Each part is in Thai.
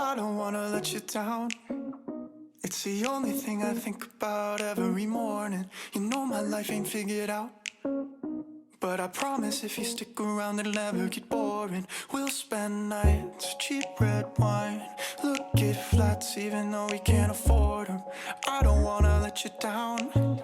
I don't wanna let you down. It's the only thing I think about every morning. You know my life ain't figured out. But I promise if you stick around, it'll never get boring. We'll spend nights, cheap red wine. Look at flats, even though we can't afford them. I don't wanna let you down.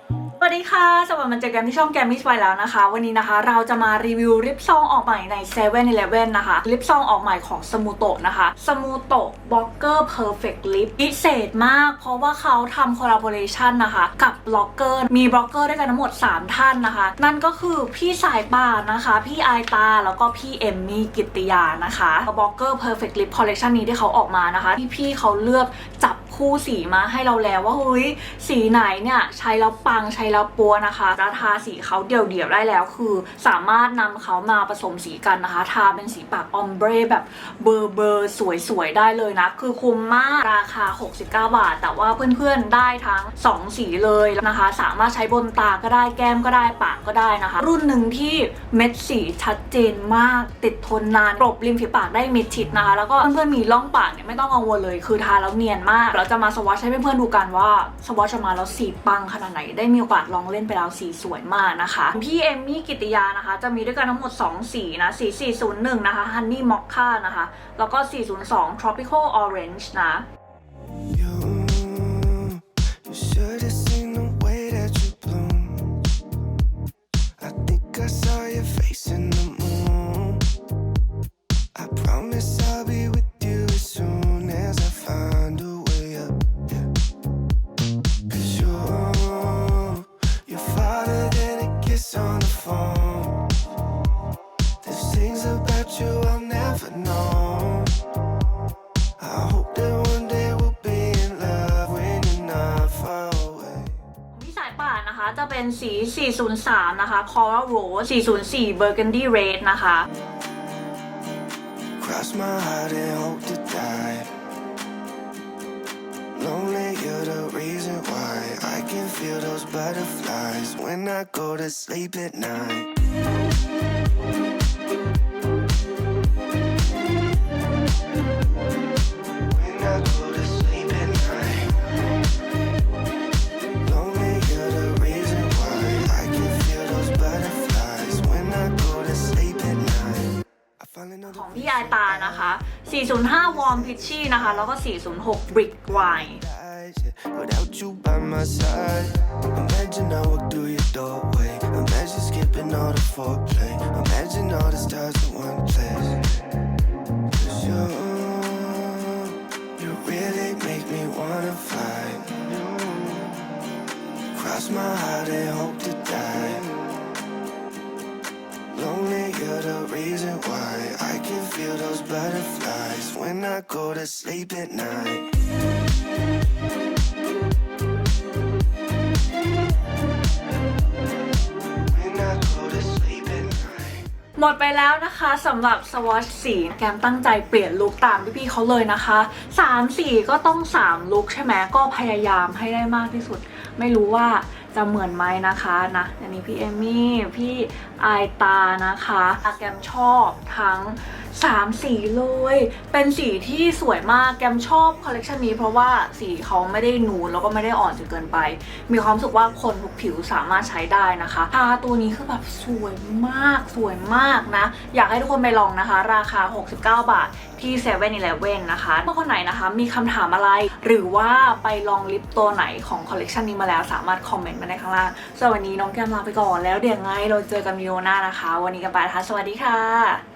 สวัสดีค่ะ สวัสดีมาเจอกันที่ช่องแกมมิสไวแล้วนะคะ วันนี้นะคะเราจะมารีวิวลิปซองออกใหม่ใน7 e เ e ่ e อนะคะ ลิปซองออกใหม่ของสมูโตะนะคะสมูโตะบล็อกเกอร์เพอร์เฟกต์ลิปพิเศษมาก เพราะว่าเขาทำคอลลาบอร์เรชันนะคะ กับบล็อกเกอร์ มีบล็อกเกอร์ด้วยกันทั้งหมด 3 ท่านนะคะ นั่นก็คือพี่สายป่านนะคะ พี่ไอายตา แล้วก็พี่เอมมี่กิตติยานะคะบล็อกเกอร์เพอร์เฟกต์ลิปคอลเลคชันนี้ที่เขาออกมานะคะที่พี่เขาเลือกจับ คู่สีมาให้เราแล้วว่าเฮ้ยสีไหนเนี่ยใช้แล้วปังใช้แล้วปัวนะคะแล้วทาสีเขาเดี่ยวๆได้แล้วคือ สามารถนำเขามาผสมสีกันนะคะ ทาเป็นสีปากออมเบรแบบเบอร์เบอร์สวยๆ ได้เลยนะ คือคุ้มมากราคา 69 บาท แต่ว่าเพื่อนๆได้ทั้ง 2 สีเลยนะคะ สามารถใช้บนตาก็ได้แก้มก็ได้ปากก็ได้นะคะ รุ่นหนึ่งที่เม็ดสีชัดเจนมากติดทนนานกรบริมฝีปากได้มิดชิดนะคะแล้วก็เพื่อนๆมีร่องปากเนี่ยไม่ต้องกังวลเลย คือทาแล้วเนียนมากแล้วเราจะมาสวอชให้เพื่อนๆดูกันว่าสวอชมาแล้วสีปังขนาดไหน ได้มีโอกาสลองเล่นไปแล้วสีสวยมากนะคะพี่เอมมี่กิติยานะคะ จะมีด้วยกันทั้งหมด 2 สีนะสี 401 นะคะ Honey Mocha นะคะ แล้วก็ 402 Tropical Orange นะ สายป่านนะคะจะเป็นสี 403 นะคะ Coral Rose 404 Burgundy Red นะคะ Cross my heart and hope to die. Lonely, you're the reason why I can feel those butterflies when I go to sleep at night. ของพี่อายตานะคะ 405 Warm Peachy นะคะ แล้วก็ 406 Brick Wine Without you by my side, imagine I walk through your doorway. Imagine skipping all the foreplay. Imagine all the stars in one place. Cause you, you really make me wanna fly. Cross my heart and hope to you're reason why I can feel those butterflies when I go to sleep at night หมดไปแล้วนะคะสำหรับสวอชสีแกมตั้งใจเปลี่ยนลุคตามพี่ๆเขาเลยนะคะ3สีก็ต้อง 3 ลุคใช่ไหมก็พยายามให้ได้มากที่สุด ไม่รู้ว่า จะเหมือนไหมนะคะนะอันนี้พี่เอมี่พี่อายตานะคะอาแกมชอบทั้ง 3 สีเลย เป็นสีที่สวยมากแกมชอบคอลเลกชันนี้เพราะว่าสีเขาไม่ได้นูนแล้วก็ไม่ได้อ่อนจนเกินไป มีความสึกว่าคนทุกผิวสามารถใช้ได้นะคะทาตัวนี้คือแบบสวยมากสวยมากนะ อยากให้ทุกคนไปลองนะคะ ราคา 69 บาทที่7 e เ e ่ e อนะคะเมื่อคนไหนนะคะมีคำถามอะไร หรือว่าไปลองลิปตัวไหนของคอลเลกชันนี้มาแล้วสามารถคอมเมนต์มาได้ข้างล่างสวันนี้น้องแกมลาไปก่อนแล้วเดี๋ยวไงเราเจอกันวิดีโอหน้านะคะ วันนี้กันไปนะคะสวัสดีค่ะ